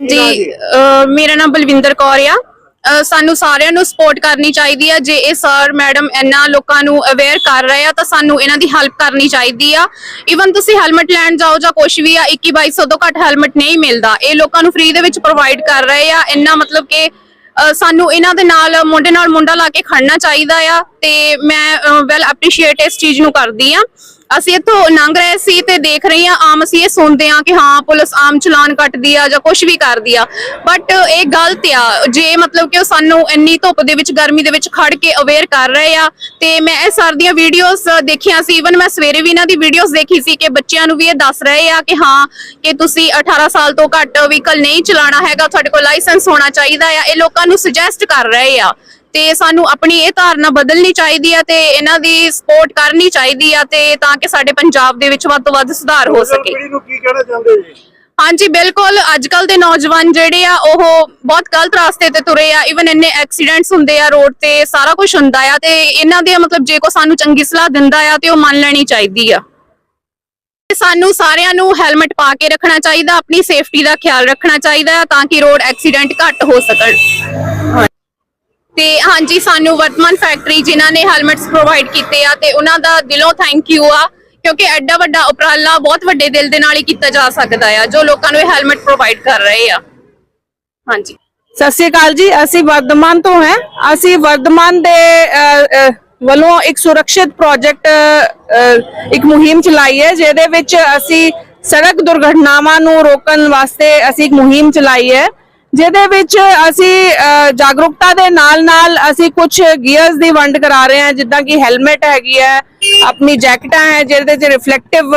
ਜੀ ਅਹ ਮੇਰਾ ਨਾਮ ਬਲਵਿੰਦਰ ਕੌਰ ਆ। ਅਹ ਸਾਨੂੰ ਸਾਰਿਆਂ ਨੂੰ ਸਪੋਰਟ ਕਰਨੀ ਚਾਹੀਦੀ ਆ। ਜੇ ਇਹ ਸਰ ਮੈਡਮ ਇੰਨਾ ਲੋਕਾਂ ਨੂੰ ਅਵੇਅਰ ਕਰ ਰਹੇ ਆ ਤਾਂ ਸਾਨੂੰ ਇਹਨਾਂ ਦੀ ਹੈਲਪ ਕਰਨੀ ਚਾਹੀਦੀ ਆ। ਇਵਨ ਤੁਸੀਂ ਹੈਲਮਟ ਲੈਣ ਜਾਓ ਜਾਂ ਕੁਝ ਵੀ ਆ 21 2200 ਤੋਂ ਘੱਟ ਹੈਲਮਟ ਨਹੀਂ ਮਿਲਦਾ। ਇਹ ਲੋਕਾਂ ਨੂੰ ਫ੍ਰੀ ਦੇ ਵਿੱਚ ਪ੍ਰੋਵਾਈਡ ਕਰ ਰਹੇ ਆ। ਇੰਨਾ ਮਤਲਬ ਕਿ ਅਹ ਸਾਨੂੰ ਇਹਨਾਂ ਦੇ ਨਾਲ ਮੁੰਡੇ ਨਾਲ ਮੁੰਡਾ ਲਾ ਕੇ ਖੜਨਾ ਚਾਹੀਦਾ ਆ। ਤੇ ਮੈਂ ਵੈਲ ਐਪਰੀਸ਼ੀਏਟ ਇਸ ਚੀਜ਼ ਨੂੰ ਕਰਦੀ ਆ। ਅਸੀਂ ਇੱਥੋਂ ਲੰਘ ਰਹੇ ਸੀ ਤੇ ਦੇਖ ਰਹੀ ਆ ਆਮ ਅਸੀਂ ਇਹ ਸੁਣਦੇ ਆ ਕਿ ਹਾਂ, ਪੁਲਿਸ ਆਮ ਚਲਾਨ ਕੱਟਦੀ ਆ ਜਾਂ ਕੁਝ ਵੀ ਕਰਦੀ ਆ। ਬਟ ਇਹ ਗਲਤ ਆ। ਜੇ ਮਤਲਬ ਕਿ ਉਹ ਸਾਨੂੰ ਇੰਨੀ ਧੁੱਪ ਦੇ ਵਿੱਚ, ਗਰਮੀ ਦੇ ਵਿੱਚ ਖੜ ਕੇ ਅਵੇਅਰ ਕਰ ਰਹੇ ਆ, ਤੇ ਮੈਂ ਇਹ ਸਾਰ ਦੀਆਂ ਵੀਡੀਓਜ਼ ਦੇਖੀਆਂ ਸੀ। ਇਵਨ ਮੈਂ ਸਵੇਰੇ ਵੀ ਇਹਨਾਂ ਦੀ ਵੀਡੀਓਜ਼ ਦੇਖੀ ਸੀ ਕਿ ਬੱਚਿਆਂ ਨੂੰ ਵੀ ਇਹ ਦੱਸ ਰਹੇ ਆ ਕਿ ਹਾਂ, ਕਿ ਤੁਸੀਂ 18 ਸਾਲ ਤੋਂ ਘੱਟ ਵਹੀਕਲ ਨਹੀਂ ਚਲਾਉਣਾ ਹੈਗਾ, ਤੁਹਾਡੇ ਕੋਲ ਲਾਇਸੈਂਸ ਹੋਣਾ ਚਾਹੀਦਾ ਆ। ਇਹ ਲੋਕਾਂ ਨੂੰ ਸੁਜੈਸਟ ਕਰ ਰਹੇ ਆ। ਤੇ ਸਾਨੂੰ ਆਪਣੀ ਇਹ ਧਾਰਨਾ ਬਦਲਣੀ ਚਾਹੀਦੀ ਆ ਤੇ ਇਹਨਾਂ ਦੀ ਸਪੋਰਟ ਕਰਨੀ ਚਾਹੀਦੀ ਆ ਤੇ ਤਾਂ ਕਿ ਸਾਡੇ ਪੰਜਾਬ ਦੇ ਵਿੱਚ ਵੱਧ ਤੋਂ ਵੱਧ ਸੁਧਾਰ ਹੋ ਸਕੇ। ਪੀੜ੍ਹੀ ਨੂੰ ਕੀ ਕਹਿਣਾ ਚਾਹੁੰਦੇ ਜੀ? ਹਾਂਜੀ ਬਿਲਕੁਲ। ਅੱਜ ਕੱਲ ਦੇ ਨੌਜਵਾਨ ਜਿਹੜੇ ਆ ਉਹ ਬਹੁਤ ਗਲਤ ਰਾਸਤੇ ਤੇ ਤੁਰੇ ਆ। ਇਵਨ ਇੰਨੇ ਐਕਸੀਡੈਂਟਸ ਹੁੰਦੇ ਆ ਰੋਡ ਤੇ ਸਾਰਾ ਕੁਝ ਹੁੰਦਾ ਆ ਤੇ ਇਹਨਾਂ ਦੇ ਮਤਲਬ ਜੇ ਕੋ ਸਾਨੂੰ ਚੰਗੀ ਸਲਾਹ ਦਿੰਦਾ ਆ ਤੇ ਉਹ ਮੰਨ ਲੈਣੀ ਚਾਹੀਦੀ ਆ। ਤੇ ਸਾਨੂੰ ਸਾਰਿਆਂ ਨੂੰ ਹੈਲਮਟ ਪਾ ਕੇ ਰੱਖਣਾ ਚਾਹੀਦਾ ਆਪਣੀ ਸੇਫਟੀ ਦਾ ਖਿਆਲ ਰੱਖਣਾ ਚਾਹੀਦਾ ਆ ਤਾਂ ਕਿ ਰੋਡ ਐਕਸੀਡੈਂਟ ਘੱਟ ਹੋ ਸਕਣ। ਤੇ ਹਾਂਜੀ, ਸਾਨੂੰ ਵਰਤਮਾਨ ਫੈਕਟਰੀ ਜਿਨ੍ਹਾਂ ਨੇ ਹੈਲਮਟਸ ਪ੍ਰੋਵਾਈਡ ਕੀਤੇ ਆ ਤੇ ਉਹਨਾਂ ਦਾ ਦਿਲੋਂ ਥੈਂਕ ਯੂ ਆ, ਕਿਉਂਕਿ ਐਡਾ ਵੱਡਾ ਉਪਰਾਲਾ ਬਹੁਤ ਵੱਡੇ ਦਿਲ ਦੇ ਨਾਲ ਹੀ ਕੀਤਾ ਜਾ ਸਕਦਾ ਆ, ਜੋ ਲੋਕਾਂ ਨੂੰ ਇਹ ਹੈਲਮਟ ਪ੍ਰੋਵਾਈਡ ਕਰ ਰਹੇ ਆ। ਹਾਂਜੀ। ਸਤਿ ਸ਼੍ਰੀ ਅਕਾਲ ਜੀ, ਅਸੀਂ ਵਰਧਮਾਨ ਤੋਂ ਹੈ। ਅਸੀਂ ਵਰਧਮਾਨ ਦੇ ਵੱਲੋਂ ਇੱਕ ਸੁਰੱਖਿਅਤ ਪ੍ਰੋਜੈਕਟ ਇੱਕ ਮੁਹਿੰਮ ਚਲਾਈ ਹੈ, ਜਿਹਦੇ ਵਿੱਚ ਅਸੀਂ ਸੜਕ ਦੁਰਘਟਨਾਵਾਂ ਨੂੰ ਰੋਕਣ ਵਾਸਤੇ ਅਸੀਂ ਇੱਕ ਮੁਹਿੰਮ ਚਲਾਈ ਹੈ। ਜਿਹਦੇ ਵਿੱਚ ਅਸੀਂ ਜਾਗਰੂਕਤਾ ਦੇ ਨਾਲ-ਨਾਲ ਅਸੀਂ ਕੁਝ ਗੀਅਰਸ ਦੀ ਵੰਡ ਕਰਾ ਰਹੇ ਹਾਂ, ਜਿੱਦਾਂ ਕਿ ਹੈਲਮਟ ਹੈਗੀ ਹੈ, ਆਪਣੀ ਜੈਕਟਾਂ ਹੈ, ਜਿਹਦੇ ਚ ਰਿਫਲੈਕਟਿਵ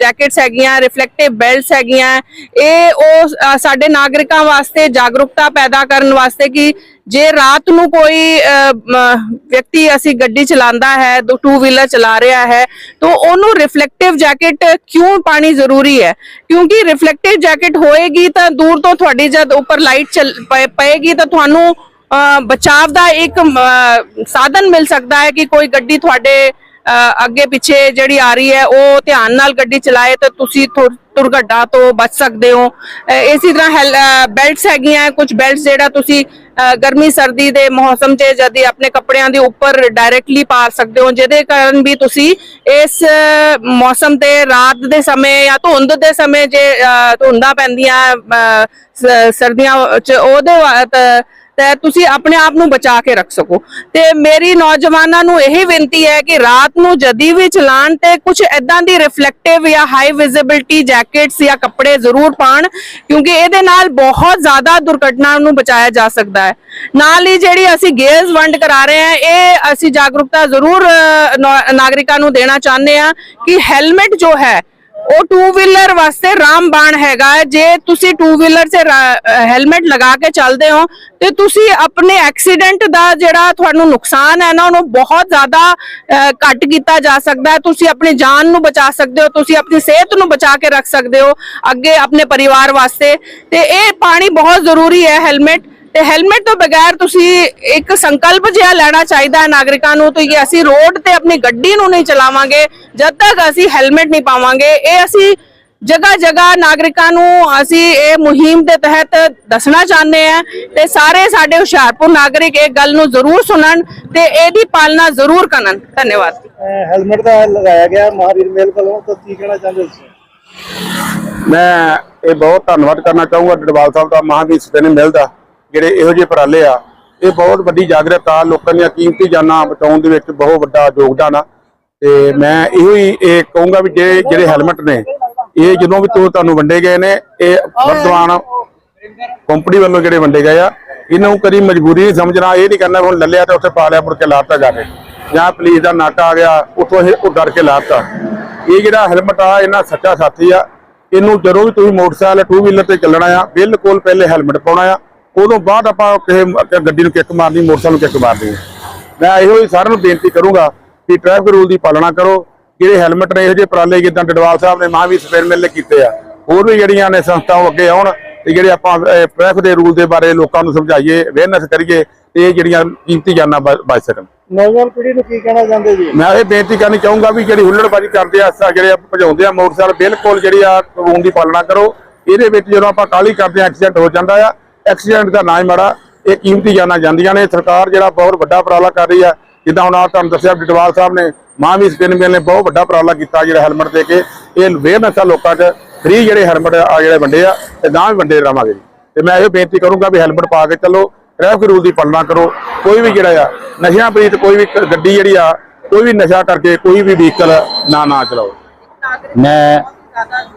ਜੈਕਟਸ ਹੈਗੀਆਂ ਰਿਫਲੈਕਟਿਵ ਬੈਲਟਸ ਹੈਗੀਆਂ। ਇਹ ਉਹ ਸਾਡੇ ਨਾਗਰਿਕਾਂ ਵਾਸਤੇ ਜਾਗਰੂਕਤਾ ਪੈਦਾ ਕਰਨ ਵਾਸਤੇ ਕਿ ਜੇ ਰਾਤ ਨੂੰ ਕੋਈ ਵਿਅਕਤੀ ਅਸੀਂ ਗੱਡੀ ਚਲਾਉਂਦਾ ਹੈ ਦੋ ਟੂ ਵੀਲਰ ਚਲਾ ਰਿਹਾ ਹੈ ਤਾਂ ਉਹਨੂੰ ਰਿਫਲੈਕਟਿਵ ਜੈਕਟ ਕਿਉਂ ਪਾਣੀ ਜ਼ਰੂਰੀ ਹੈ? ਕਿਉਂਕਿ ਰਿਫਲੈਕਟਿਵ ਜੈਕਟ ਹੋਏਗੀ ਤਾਂ ਦੂਰ ਤੋਂ ਤੁਹਾਡੀ ਜਦ ਉੱਪਰ ਲਾਈਟ ਪਏਗੀ ਤਾਂ ਤੁਹਾਨੂੰ ਅ, ਬਚਾਵ ਦਾ ਇੱਕ ਸਾਧਨ ਮਿਲ ਸਕਦਾ ਹੈ ਕਿ ਕੋਈ ਗੱਡੀ ਤੁਹਾਡੇ ਅੱਗੇ ਪਿੱਛੇ ਜਿਹੜੀ ਆ ਰਹੀ ਹੈ ਉਹ ਧਿਆਨ ਨਾਲ ਗੱਡੀ ਚਲਾਏ ਤਾਂ ਤੁਸੀਂ ਦੁਰਘਟਨਾ ਤੋਂ ਬਚ ਸਕਦੇ ਹੋ। ਅ, ਇਸੇ ਤਰ੍ਹਾਂ ਬੈਲਟਸ ਹੈਗੀਆਂ ਕੁਝ ਬੈਲਟਸ ਜਿਹੜਾ ਤੁਸੀਂ ਗਰਮੀ ਸਰਦੀ ਦੇ ਮੌਸਮ 'ਚ ਜਦ ਆਪਣੇ ਕੱਪੜਿਆਂ ਦੇ ਉੱਪਰ ਡਾਇਰੈਕਟਲੀ ਪਾ ਸਕਦੇ ਹੋ ਜਿਹਦੇ ਕਾਰਨ ਵੀ ਤੁਸੀਂ ਇਸ ਮੌਸਮ ਤੇ ਰਾਤ ਦੇ ਸਮੇਂ ਜਾਂ ਧੁੰਦ ਦੇ ਸਮੇਂ ਜੇ ਧੁੰਦਾਂ ਪੈਂਦੀਆਂ ਅ, ਸਰਦੀਆਂ 'ਚ ਉਹਦੇ ਵਾ- ਤ- ਤੁਸੀਂ ਆਪਣੇ ਆਪ ਨੂੰ ਬਚਾ ਕੇ ਰੱਖ ਸਕੋ। ਤੇ ਮੇਰੀ ਨੌਜਵਾਨਾਂ ਨੂੰ ਇਹ ਬੇਨਤੀ ਹੈ ਕਿ ਰਾਤ ਨੂੰ ਜਦੀ ਵੀ ਚਲਾਣ ਤੇ ਕੁਝ ਐਦਾਂ ਦੀ ਰਿਫਲੈਕਟਿਵ ਜਾਂ ਹਾਈ ਵਿਜ਼ਿਬਿਲਟੀ ਜੈਕਟਸ ਜਾਂ ਕੱਪੜੇ ਜ਼ਰੂਰ ਪਾਣ, ਕਿਉਂਕਿ ਇਹਦੇ ਨਾਲ ਬਹੁਤ ਜ਼ਿਆਦਾ ਦੁਰਘਟਨਾ ਨੂੰ ਬਚਾਇਆ ਜਾ ਸਕਦਾ ਹੈ। ਨਾਲ ਹੀ ਜਿਹੜੀ ਅਸੀਂ ਗੇਅਰਸ ਵੰਡ ਕਰਾ ਰਹੇ ਹਾਂ, ਇਹ ਅਸੀਂ ਜਾਗਰੂਕਤਾ ਜ਼ਰੂਰ ਨਾਗਰਿਕਾਂ ਨੂੰ ਦੇਣਾ ਚਾਹੁੰਦੇ ਹਾਂ ਕਿ ਹੈਲਮਟ ਜੋ ਹੈ ਉਹ ਟੂ ਵੀਲਰ ਵਾਸਤੇ ਰਾਮਬਾਣ ਹੈਗਾ ਜੇ ਤੁਸੀਂ ਟੂ ਵੀਲਰ 'ਚ ਹੈਲਮਟ ਲਗਾ ਕੇ ਚੱਲਦੇ ਹੋ, ਤੇ ਤੁਸੀਂ ਆਪਣੇ ਐਕਸੀਡੈਂਟ ਦਾ ਜਿਹੜਾ ਤੁਹਾਨੂੰ ਨੁਕਸਾਨ ਹੈ ਨਾ, ਉਹਨੂੰ ਬਹੁਤ ਜ਼ਿਆਦਾ ਘੱਟ ਕੀਤਾ ਜਾ ਸਕਦਾ ਹੈ। ਤੁਸੀਂ ਆਪਣੀ ਜਾਨ ਨੂੰ ਬਚਾ ਸਕਦੇ ਹੋ, ਤੁਸੀਂ ਆਪਣੀ ਸਿਹਤ ਨੂੰ ਬਚਾ ਕੇ ਰੱਖ ਸਕਦੇ ਹੋ ਅੱਗੇ ਆਪਣੇ ਪਰਿਵਾਰ ਵਾਸਤੇ। ਤੇ ਇਹ ਪਾਣੀ ਬਹੁਤ ਜ਼ਰੂਰੀ ਹੈ ਹੈਲਮਟ ਤੇ ਹੈਲਮਟ ਤੋਂ ਬਗੈਰ ਤੁਸੀਂ ਇੱਕ ਸੰਕਲਪ ਜਿਹਾ ਲੈਣਾ ਚਾਹੀਦਾ ਹੈ ਨਾਗਰਿਕਾਂ ਨੂੰ ਤੇ ਕਿ ਅਸੀਂ ਰੋਡ ਤੇ ਆਪਣੀ ਗੱਡੀ ਨੂੰ ਨਹੀਂ ਚਲਾਵਾਂਗੇ ਜਦ ਤੱਕ ਅਸੀਂ ਹੈਲਮਟ ਨਹੀਂ ਪਾਵਾਂਗੇ ਇਹ ਅਸੀਂ ਜਗ੍ਹਾ ਜਗ੍ਹਾ ਨਾਗਰਿਕਾਂ ਨੂੰ ਅਸੀਂ ਇਹ ਮੁਹਿੰਮ ਦੇ ਤਹਿਤ ਦੱਸਣਾ ਚਾਹੁੰਦੇ ਹਾਂ ਤੇ ਸਾਰੇ ਸਾਡੇ ਹੁਸ਼ਿਆਰਪੁਰ ਨਾਗਰਿਕ ਇਹ ਗੱਲ ਨੂੰ ਜ਼ਰੂਰ ਸੁਣਨ ਤੇ ਇਹਦੀ ਪਾਲਣਾ ਜ਼ਰੂਰ ਕਰਨ। ਧੰਨਵਾਦ। ਹੈਲਮਟ ਦਾ ਲਗਾਇਆ ਗਿਆ ਮਹਾਵੀਰ ਮੇਲ ਵੱਲੋਂ ਤਾਂ ਕੀ ਕਹਿਣਾ ਚਾਹੁੰਦੇ ਤੁਸੀਂ? ਮੈਂ ਇਹ ਬਹੁਤ ਧੰਨਵਾਦ ਕਰਨਾ ਚਾਹੂੰਗਾ ਡਡਵਾਲ ਸਾਹਿਬ ਦਾ ਮਹਾਵੀਰ ਸਤਿਨ ਮਿਲਦਾ ਜਿਹੜੇ ਇਹੋ ਜਿਹੇ ਉਪਰਾਲੇ ਆ, ਇਹ ਬਹੁਤ ਵੱਡੀ ਜਾਗਰਤ ਆ, ਲੋਕਾਂ ਦੀਆਂ ਕੀਮਤੀ ਜਾਨਾਂ ਬਚਾਉਣ ਦੇ ਵਿੱਚ ਬਹੁਤ ਵੱਡਾ ਯੋਗਦਾਨ ਆ। ਤੇ ਮੈਂ ਇਹੋ ਹੀ ਇਹ ਕਹੂੰਗਾ ਵੀ ਜੇ ਜਿਹੜੇ ਹੈਲਮਟ ਨੇ, ਇਹ ਜਦੋਂ ਵੀ ਤੁਹਾਨੂੰ ਵੰਡੇ ਗਏ ਨੇ, ਇਹ ਵਰਤਮਾਨ ਕੰਪਨੀ ਵੱਲੋਂ ਜਿਹੜੇ ਵੰਡੇ ਗਏ ਆ, ਇਹਨੂੰ ਕਦੀ ਮਜਬੂਰੀ ਨਹੀਂ ਸਮਝਣਾ, ਇਹ ਨਹੀਂ ਕਰਨਾ ਹੁਣ ਲੱਲਿਆ ਤੇ ਉੱਥੇ ਪਾ ਲਿਆ, ਮੁੜ ਕੇ ਲਾਤਾ ਜਾ ਕੇ ਜਾਂ ਪੁਲਿਸ ਦਾ ਨਾਕਾ ਆ ਗਿਆ, ਉੱਥੋਂ ਇਹ ਉਹ ਡਰ ਕੇ ਲਾਤਾ। ਇਹ ਜਿਹੜਾ ਹੈਲਮਟ ਆ, ਇਹਨਾਂ ਸੱਚਾ ਸਾਥੀ ਆ। ਇਹਨੂੰ ਜਦੋਂ ਵੀ ਤੁਸੀਂ ਮੋਟਰਸਾਈਕਲ ਟੂ ਵੀਲਰ ਤੇ ਚੱਲਣਾ ਆ, ਬਿਲਕੁਲ ਪਹਿਲੇ ਹੈਲਮਟ ਪਾਉਣਾ ਆ। ਉਦੋਂ ਬਾਅਦ ਆਪਾਂ ਕਿਸੇ ਮ- ਗੱਡੀ ਨੂੰ ਕਿੱਕ ਮਾਰਨੀ ਮੋਟਰਸਾਈਕਲ ਨੂੰ ਕਿੱਕ ਮਾਰਨੀ ਆ ਮੈਂ ਇਹੋ ਹੀ ਸਾਰਿਆਂ ਨੂੰ ਬੇਨਤੀ ਕਰੂੰਗਾ ਕਿ ਟ੍ਰੈਫਿਕ ਰੂਲ ਦੀ ਪਾਲਣਾ ਕਰੋ। ਜਿਹੜੇ ਹੈਲਮਟ ਨੇ ਇਹੋ ਜਿਹੇ ਉਪਰਾਲੇ ਜਿੱਦਾਂ ਡਡਵਾਲ ਸਾਹਿਬ ਨੇ ਮਹਾਂਵੀਰ ਸਪੇਰ ਮੇਲੇ ਕੀਤੇ ਆ। ਹੋਰ ਵੀ ਜਿਹੜੀਆਂ ਨੇ ਸੰਸਥਾਵਾਂ ਅੱਗੇ ਆਉਣ ਤੇ ਜਿਹੜੇ ਆਪਾਂ ਟ੍ਰੈਫਿਕ ਦੇ ਰੂਲ ਦੇ ਬਾਰੇ ਲੋਕਾਂ ਨੂੰ ਸਮਝਾਈਏ ਅਵੇਅਰਨੈਸ ਕਰੀਏ ਤੇ ਇਹ ਜਿਹੜੀਆਂ ਕੀਮਤੀ ਜਾਨਾਂ ਬਚ ਸਕਣ। ਨੌਜਵਾਨ ਪੀੜ੍ਹੀ ਨੂੰ ਕੀ ਕਹਿਣਾ ਚਾਹੁੰਦੇ ਜੀ? ਮੈਂ ਇਹ ਬੇਨਤੀ ਕਰਨੀ ਚਾਹੂੰਗਾ ਵੀ ਜਿਹੜੀ ਹੁੱਲੜਬਾਜ਼ੀ ਕਰਦੇ ਆ ਜਿਹੜੇ ਆ ਭਜਾਉਂਦੇ ਆ ਮੋਟਰਸਾਈਕਲ ਬਿਲਕੁਲ ਜਿਹੜੀ ਆ ਕਾਨੂੰਨ ਦੀ ਪਾਲਣਾ ਕਰੋ। ਇਹਦੇ ਵਿੱਚ ਜਦੋਂ ਆਪਾਂ ਕਾਲੀ ਕਰਦੇ ਹਾਂ ਐਕਸੀਡੈਂਟ ਹੋ ਜਾਂਦਾ ਆ ਐਕਸੀਡੈਂਟ ਦਾ ਨਾ ਹੀ ਮਾੜਾ, ਇਹ ਕੀਮਤੀ ਜਾਨਾਂ ਜਾਂਦੀਆਂ ਨੇ। ਸਰਕਾਰ ਜਿਹੜਾ ਬਹੁਤ ਵੱਡਾ ਉਪਰਾਲਾ ਕਰ ਰਹੀ ਹੈ, ਜਿੱਦਾਂ ਹੁਣ ਆ ਤੁਹਾਨੂੰ ਦੱਸਿਆ ਡਟਵਾਲ ਸਾਹਿਬ ਨੇ ਮਹਾਂਵੀਰ ਸਪਿਨ ਮਿਲ ਨੇ, ਬਹੁਤ ਵੱਡਾ ਉਪਰਾਲਾ ਕੀਤਾ ਜਿਹੜਾ ਹੈਲਮਟ ਦੇ ਕੇ। ਇਹ ਵੇਅਰਨੈਸ ਆ ਲੋਕਾਂ 'ਚ ਫ੍ਰੀ ਜਿਹੜੇ ਹੈਲਮਟ ਆ, ਜਿਹੜੇ ਵੰਡੇ ਆ, ਤੇ ਨਾ ਵੀ ਵੰਡੇ ਰਵਾਂਗੇ ਜੀ ਤੇ ਮੈਂ ਇਹ ਬੇਨਤੀ ਕਰੂੰਗਾ ਵੀ ਹੈਲਮਟ ਪਾ ਕੇ ਚੱਲੋ ਟ੍ਰੈਫਿਕ ਰੂਲ ਦੀ ਪਾਲਣਾ ਕਰੋ। ਕੋਈ ਵੀ ਜਿਹੜਾ ਆ, ਨਸ਼ਿਆਂ ਪ੍ਰੀਤ ਕੋਈ ਵੀ ਗੱਡੀ ਜਿਹੜੀ ਆ, ਕੋਈ ਵੀ ਨਸ਼ਾ ਕਰਕੇ ਕੋਈ ਵੀ ਵਹੀਕਲ ਨਾ ਨਾ ਚਲਾਓ। ਮੈਂ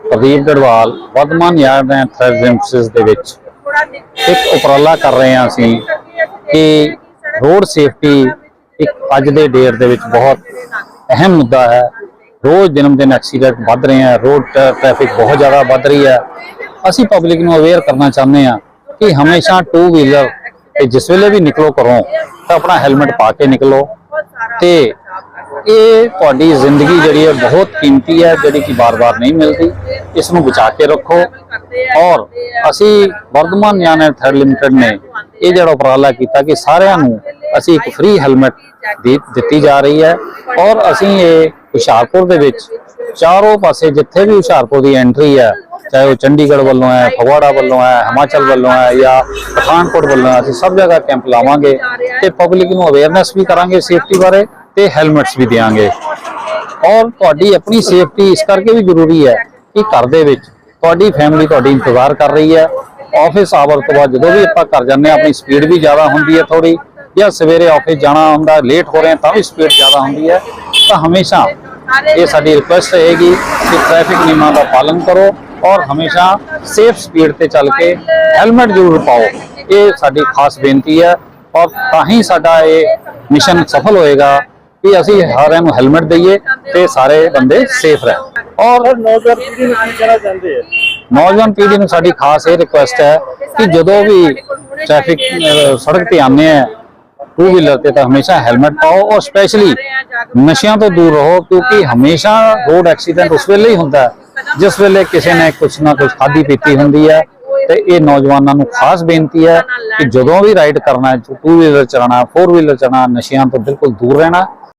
ਪ੍ਰਦੀਪ ਗੜਵਾਲ, ਵਰਧਮਾਨ ਯਾਰਡ ਐਂਡ ਥਰਜ਼ਿੰਪਸਿਸ ਦੇ ਵਿੱਚ ਇੱਕ ਉਪਰਾਲਾ ਕਰ ਰਹੇ ਹਾਂ ਅਸੀਂ ਕਿ ਰੋਡ ਸੇਫਟੀ ਇੱਕ ਅੱਜ ਦੇ ਡੇਟ ਦੇ ਵਿੱਚ ਬਹੁਤ ਅਹਿਮ ਮੁੱਦਾ ਹੈ। ਰੋਜ਼ ਦਿਨ ਦਿਨ ਐਕਸੀਡੈਂਟ ਵੱਧ ਰਹੇ ਹੈ ਰੋਡ ਟ੍ਰੈਫਿਕ ਬਹੁਤ ਜ਼ਿਆਦਾ ਵੱਧ ਰਹੀ ਹੈ ਅਸੀਂ ਪਬਲਿਕ ਨੂੰ ਅਵੇਅਰ ਕਰਨਾ ਚਾਹੁੰਦੇ ਹਾਂ ਕਿ ਹਮੇਸ਼ਾ ਟੂ ਵੀਲਰ ਤੇ ਜਿਸ ਵੇਲੇ ਵੀ ਨਿਕਲੋ ਘਰੋਂ ਤਾਂ ਆਪਣਾ ਹੈਲਮਟ ਪਾ ਕੇ ਨਿਕਲੋ ਤੇ ਇਹ ਤੁਹਾਡੀ ਜ਼ਿੰਦਗੀ ਜਿਹੜੀ ਹੈ ਬਹੁਤ ਕੀਮਤੀ ਹੈ, ਜਿਹੜੀ ਕਿ ਬਾਰ-ਬਾਰ ਨਹੀਂ ਮਿਲਦੀ। ਇਸ ਨੂੰ ਬਚਾ ਕੇ ਰੱਖੋ। ਔਰ ਅਸੀਂ Vardhman yarn and thread limited ਨੇ, ਇਹ ਜਿਹੜਾ ਉਪਰਾਲਾ ਕੀਤਾ ਕਿ ਸਾਰਿਆਂ ਨੂੰ ਅਸੀਂ ਇੱਕ ਫ੍ਰੀ ਹੈਲਮਟ ਦੇ ਦਿੱਤੀ ਜਾ ਰਹੀ ਹੈ। ਔਰ ਅਸੀਂ ਇਹ ਹੁਸ਼ਿਆਰਪੁਰ ਦੇ ਵਿੱਚ ਚਾਰੋਂ ਪਾਸੇ ਜਿੱਥੇ ਵੀ ਹੁਸ਼ਿਆਰਪੁਰ ਦੀ ਐਂਟਰੀ ਹੈ, ਚਾਹੇ ਉਹ ਚੰਡੀਗੜ੍ਹ ਵੱਲੋਂ ਹੈ, ਫਗਵਾੜਾ ਵੱਲੋਂ ਹੈ, ਹਿਮਾਚਲ ਵੱਲੋਂ ਹੈ ਜਾਂ ਪਠਾਨਕੋਟ ਵੱਲੋਂ ਹੈ, ਅਸੀਂ ਸਭ ਜਗ੍ਹਾ ਕੈਂਪ ਲਾਵਾਂਗੇ ਤੇ ਪਬਲਿਕ ਨੂੰ ਅਵੇਅਰਨੈਸ ਵੀ ਕਰਾਂਗੇ ਸੇਫਟੀ ਬਾਰੇ। ਤੇ ਹੈਲਮਟਸ ਵੀ ਦੇਵਾਂਗੇ ਔਰ ਤੁਹਾਡੀ ਆਪਣੀ ਸੇਫਟੀ ਇਸ ਕਰਕੇ ਵੀ ਜ਼ਰੂਰੀ ਹੈ ਕਿ ਘਰ ਦੇ ਵਿੱਚ ਤੁਹਾਡੀ ਫੈਮਿਲੀ ਤੁਹਾਡੀ ਇੰਤਜ਼ਾਰ ਕਰ ਰਹੀ ਹੈ। ਆਫਿਸ ਆਵਰ ਤੋਂ ਬਾਅਦ ਜਦੋਂ ਵੀ ਆਪਾਂ ਘਰ ਜਾਂਦੇ ਹਾਂ, ਆਪਣੀ ਸਪੀਡ ਵੀ ਜ਼ਿਆਦਾ ਹੁੰਦੀ ਹੈ ਥੋੜੀ ਜਾਂ ਸਵੇਰੇ ਆਫਿਸ ਜਾਣਾ ਹੁੰਦਾ ਲੇਟ ਹੋ ਰਹੇ ਤਾਂ ਵੀ ਸਪੀਡ ਜ਼ਿਆਦਾ ਹੁੰਦੀ ਹੈ। ਤਾਂ ਹਮੇਸ਼ਾ ਇਹ ਸਾਡੀ ਰਿਕੁਐਸਟ ਰਹੇਗੀ ਕਿ ਟ੍ਰੈਫਿਕ ਨਿਯਮਾਂ ਦਾ ਪਾਲਨ ਕਰੋ ਔਰ ਹਮੇਸ਼ਾ ਸੇਫ ਸਪੀਡ ਤੇ ਚੱਲ ਕੇ ਹੈਲਮਟ ਜ਼ਰੂਰ ਪਾਓ। ਇਹ ਸਾਡੀ ਖਾਸ ਬੇਨਤੀ ਹੈ ਔਰ ਤਾਂ ਹੀ ਸਾਡਾ ਇਹ ਮਿਸ਼ਨ ਸਫਲ ਹੋਏਗਾ। ਕਿ ਅਸੀਂ ਸਾਰਿਆਂ ਨੂੰ ਹੈਲਮਟ ਦਈਏ ਤੇ ਸਾਰੇ ਬੰਦੇ ਸੇਫ ਰਹਿਣ। ਔਰ ਨੌਜਵਾਨ ਪੀੜ੍ਹੀ ਨੂੰ ਕੀ ਕਹਿਣਾ ਚਾਹੁੰਦੇ ਆ? ਨੌਜਵਾਨ ਪੀੜ੍ਹੀ ਨੂੰ ਸਾਡੀ ਖਾਸ ਇਹ ਰਿਕੁਐਸਟ ਹੈ ਕਿ ਜਦੋਂ ਵੀ ਟ੍ਰੈਫਿਕ ਸੜਕ ਤੇ ਆਉਂਦੇ ਆ ਟੂ ਵੀਲਰ ਤੇ ਤਾਂ ਹਮੇਸ਼ਾ ਹੈਲਮਟ ਪਾਓ ਔਰ ਸਪੈਸ਼ਲੀ ਨਸ਼ਿਆਂ ਤੋਂ ਦੂਰ ਰਹੋ ਕਿਉਂਕਿ ਹਮੇਸ਼ਾ ਰੋਡ ਐਕਸੀਡੈਂਟ ਉਸ ਵੇਲੇ ਹੀ ਹੁੰਦਾ ਜਿਸ ਵੇਲੇ ਕਿਸੇ ਨੇ ਕੁਛ ਨਾ ਕੁਛ ਖਾਦੀ ਪੀਤੀ ਹੁੰਦੀ ਹੈ। ਤੇ ਇਹ ਨੌਜਵਾਨਾਂ ਨੂੰ ਖਾਸ ਬੇਨਤੀ ਹੈ ਕਿ ਜਦੋਂ ਵੀ ਰਾਈਡ ਕਰਨਾ ਹੈ ਟੂ ਵੀਲਰ ਚਲਾਉਣਾ ਫੋਰ ਵੀਲਰ ਚਲਾਉਣਾ ਨਸ਼ਿਆਂ ਤੋਂ ਬਿਲਕੁਲ ਦੂਰ ਰਹਿਣਾ